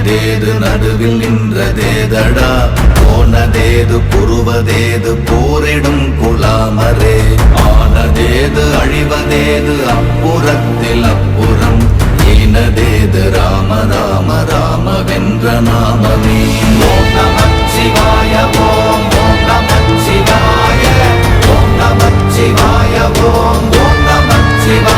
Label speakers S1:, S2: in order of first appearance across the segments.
S1: நீயதேது நடுவில் நின்றதேதடா போனதேது புருவதேது போரிடும் குலாமரே. ஆனதேது அழிவதேது அப்புறத்தில் அப்புறம் இனதேது ராம ராம ராம வென்ற நாமமே. ஓம் சிவாய ஓம் ஓம் நமச்சிவாய ஓம் நமச்சிவாய ஓம் ஓம் நமச்சிவாய ஓம்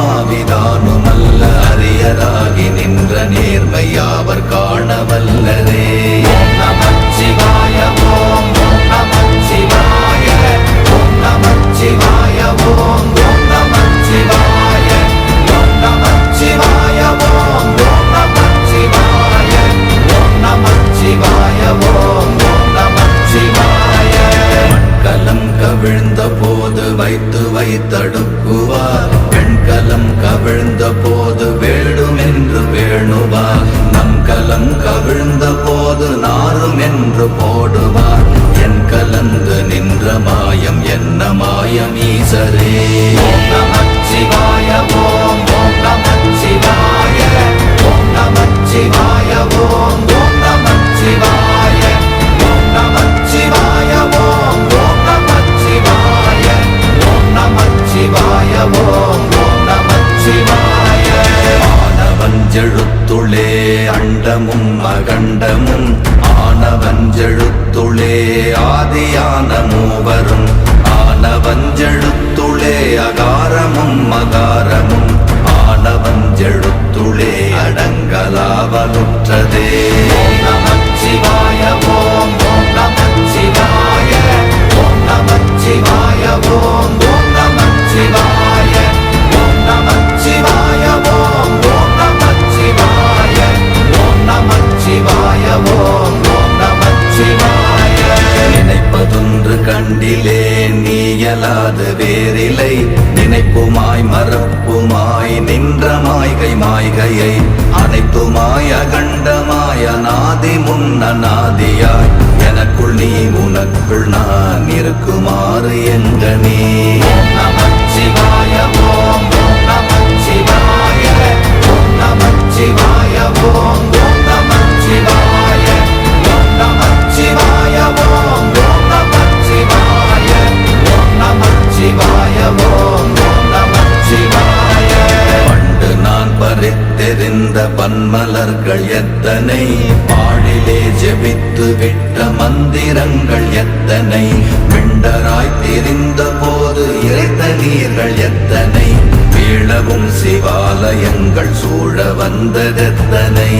S1: போகுமாவிதானுமல்ல அரியராகி நின்ற நேர்மையாவர் காணவல்லரே நமச்சிவாய ஓம் நமச்சிவாய ஓம் நமச்சிவாய ஓம் நமச்சிவாய ஓம் நமச்சிவாய ஓம் நமச்சிவாய ஓம் நமச்சிவாய ஓம் நமச்சிவாய மண்கலம் கவிழ்ந்த போது வைத்து வைத்தடுக்குவார். கலம் கவிழ்ந்த போது வேடும் என்று வேணுவார். நம் கலம் கவிழ்ந்த போது நாரும் என்று போடுவார். என் கலந்து நின்ற மாயம் என்ன மாயம் ஈசரே? வந்ததெத்தனை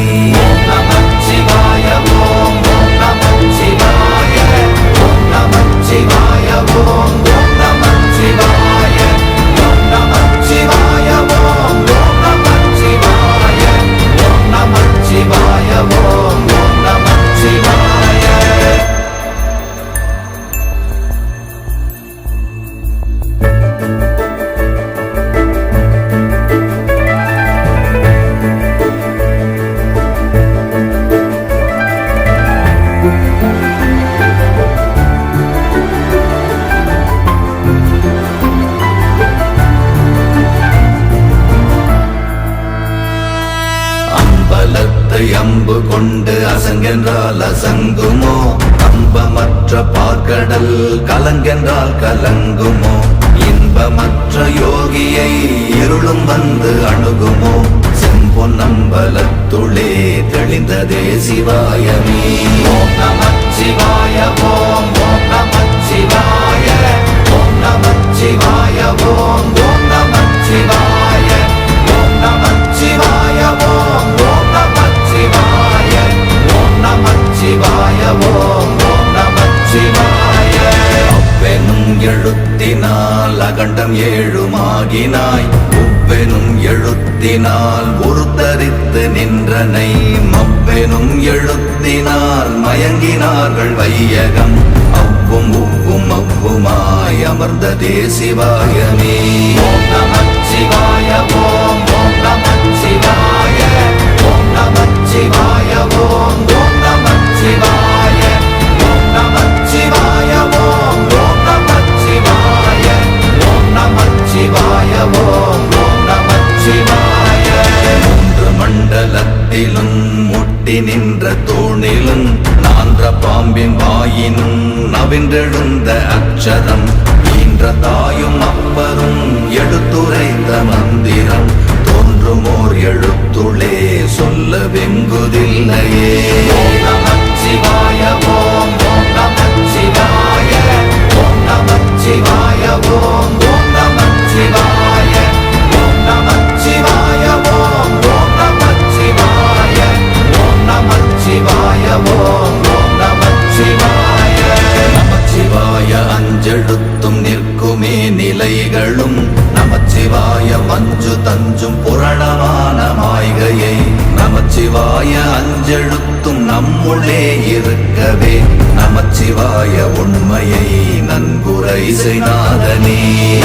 S1: இசைநாதனே.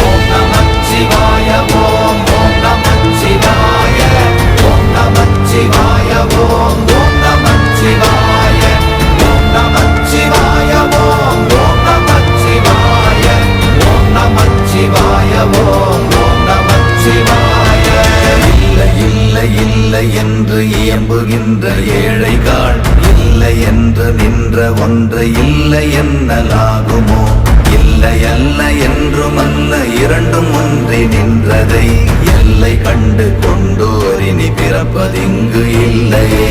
S1: ஓம் நம சிவாய ஓம் ஓம் நம சிவாய ஓம் நம சிவாய ஓம் ஓம் நம சிவாய ஓம் நம சிவாய ஓம் ஓம் நம சிவாய ஓம் நம சிவாய ஓம் ஓம் நம சிவாய இல்லை இல்லை இல்லை என்று ஏழைகள் இல்லை என்று நின்ற ஒன்று இல்லை என்னலாகுமோ? இல்லை அல்ல என்றும் அல்ல இரண்டும் ஒன்றி நின்றதை எல்லை கண்டு கொண்டோரினி பிறப்பதிங்கு இல்லையே.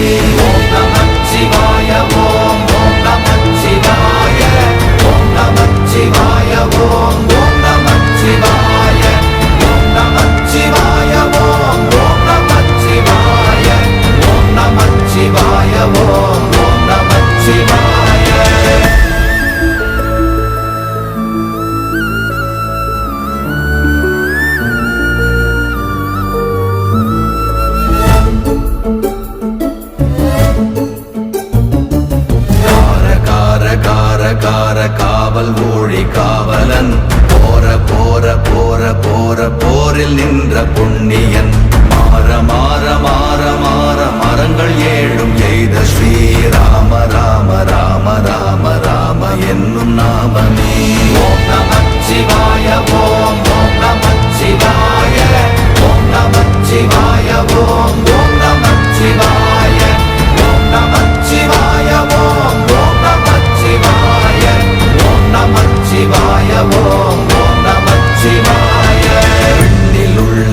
S1: ஓம் நம சிவாய ஓம் ஓம் நம சிவாய ஓம் நம சிவாய ஓம் ஓம் நம சிவாய ஓம்.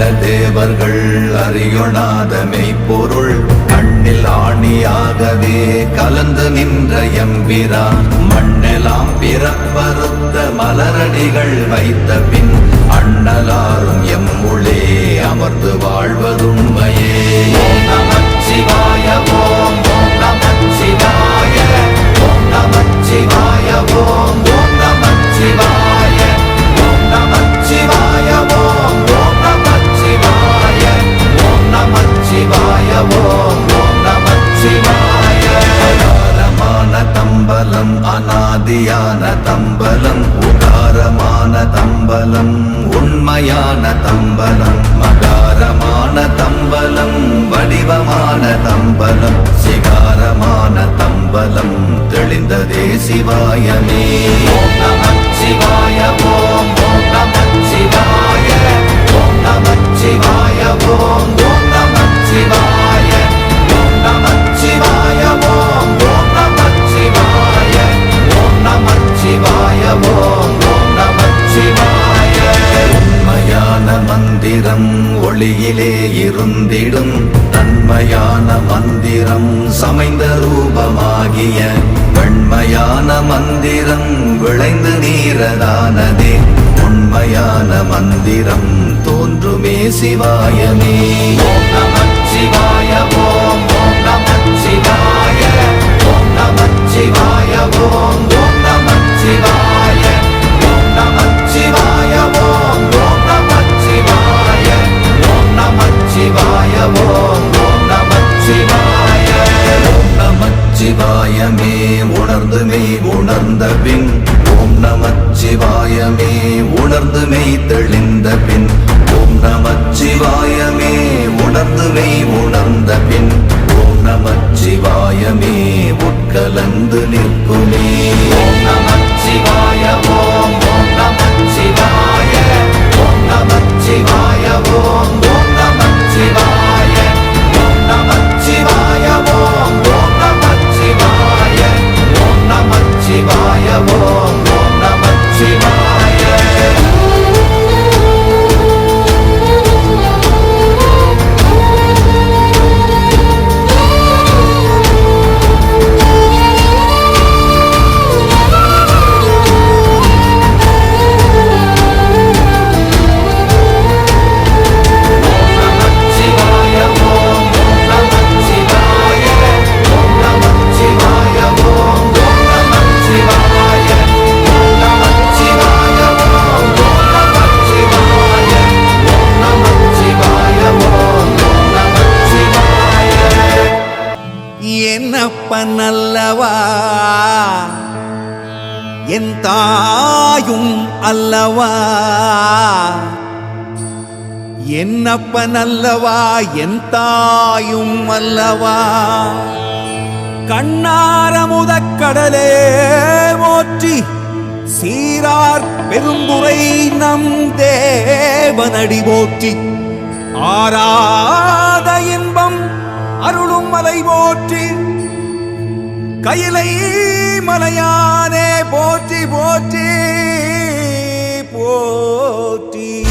S1: எண்ணில் தேவர்கள் அறியொணாத மெய்ப்பொருள் கண்ணில் ஆணியாகவே கலந்து நின்ற எம்பிரான் மண்ணெல்லாம் பிறப்பறுத்த மலரடிகள் வைத்த பின் அண்ணலாரும் எம்முளே அமர்ந்து வாழ்வதுண்மையே ஓம் சிவாய ஓம் நமச்சிவாய ஓம் நமச்சிவாய ஓம் ஓம் சிவாய ஓம் ஓம் நம சிவாய உகாரமான தம்பலம் அநாதியான தம்பலம் உகாரமான தம்பலம் உண்மையான தம்பலம் மகாரமான தம்பலம் வடிவமான தம்பலம் சிகாரமான தம்பலம் தெளிந்ததே சிவாயமே. ஓம் நம சிவாய ஓம் ஓம் நம சிவாய ஓம் நம சிவாய ஓம் மந்திரம் ஒளியிலே இருந்திடும். தன்மையான மந்திரம் சமைந்த ரூபமாகிய வெண்மையான மந்திரம் விளைந்து நீரதானதே. உண்மையான மந்திரம் தோன்றுமே சிவாயமே. ஓம் ஓம் ஓம் நம ஓம் நம ஓம் ஓம் நம ஓம் நம ஓம் ஓம் நம ஓம் நம ஓம் ஓம் நம ஓம் நம உணர்ந்து மெய் உணர்ந்த பின். ஓம் உணர்ந்து மெய் தெளிந்த பின். நமச்சிவாயமே நம உணர்ந்து மெய் உணர்ந்த பின் ஓம் நமச்சிவாயமே உட்கலந்து நிற்குமே. ஓம் நம
S2: என்னப்பன் அல்லவா என் தாயும் அல்லவா? கண்ணாரமுதக் கடலே போற்றி சீரார் பெரும்புரை நம் தேவனடி போற்றி. ஆராத இன்பம் அருளும் மலை போற்றி. கையிலை மலையானே போற்றி போற்றி போற்றி.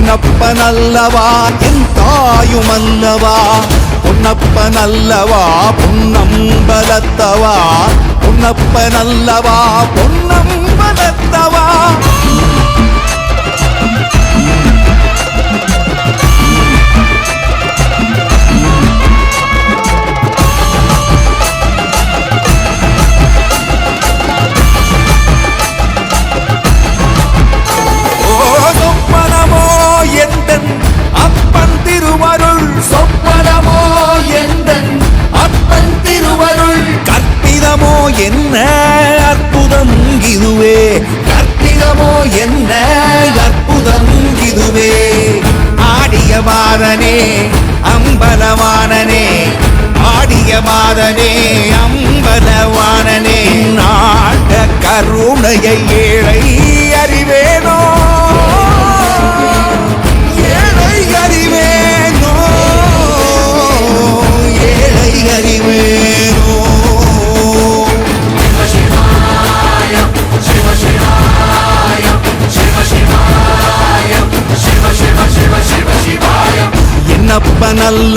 S2: என்னப்பனல்லவா என் தாயும் அல்லவா? பொன்னப்பனல்லவா பொன்னம்பலத்தவா? பொன்னப்பனல்லவா பொன்னம்பலத்தவா?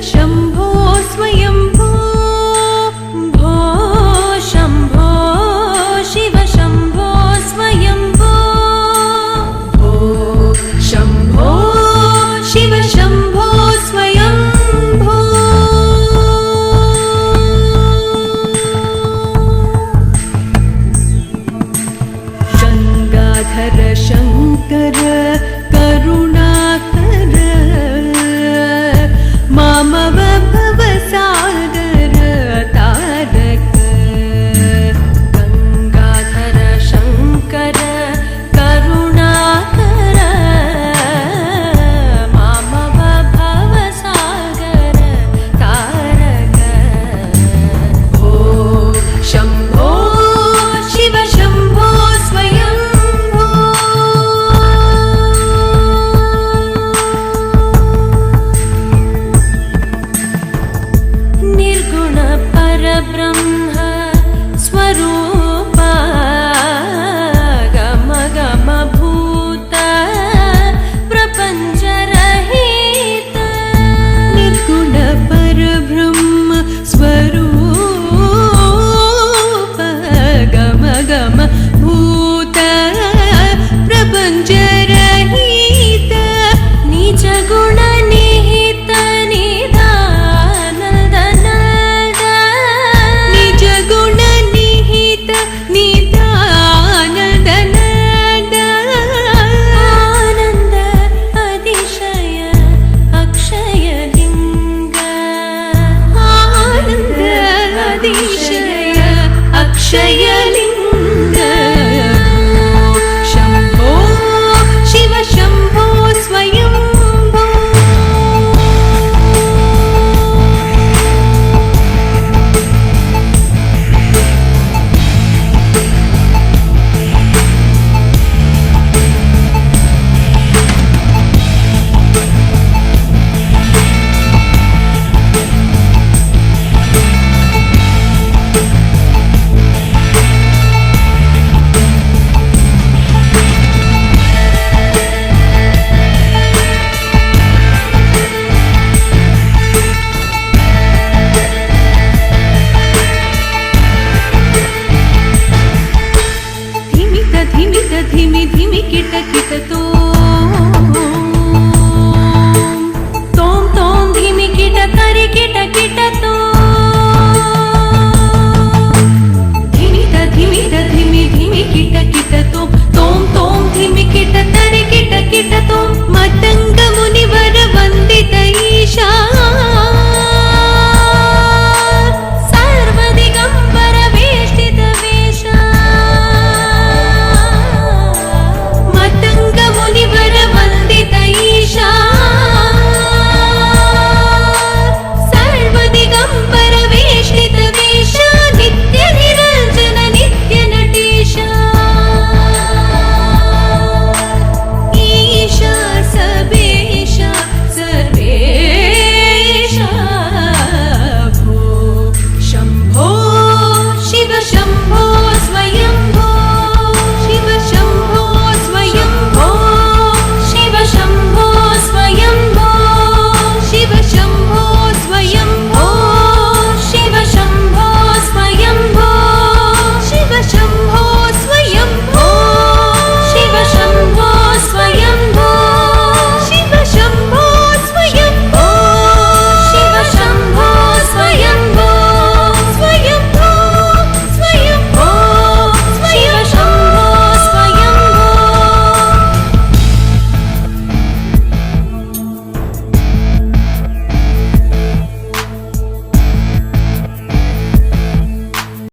S3: 什么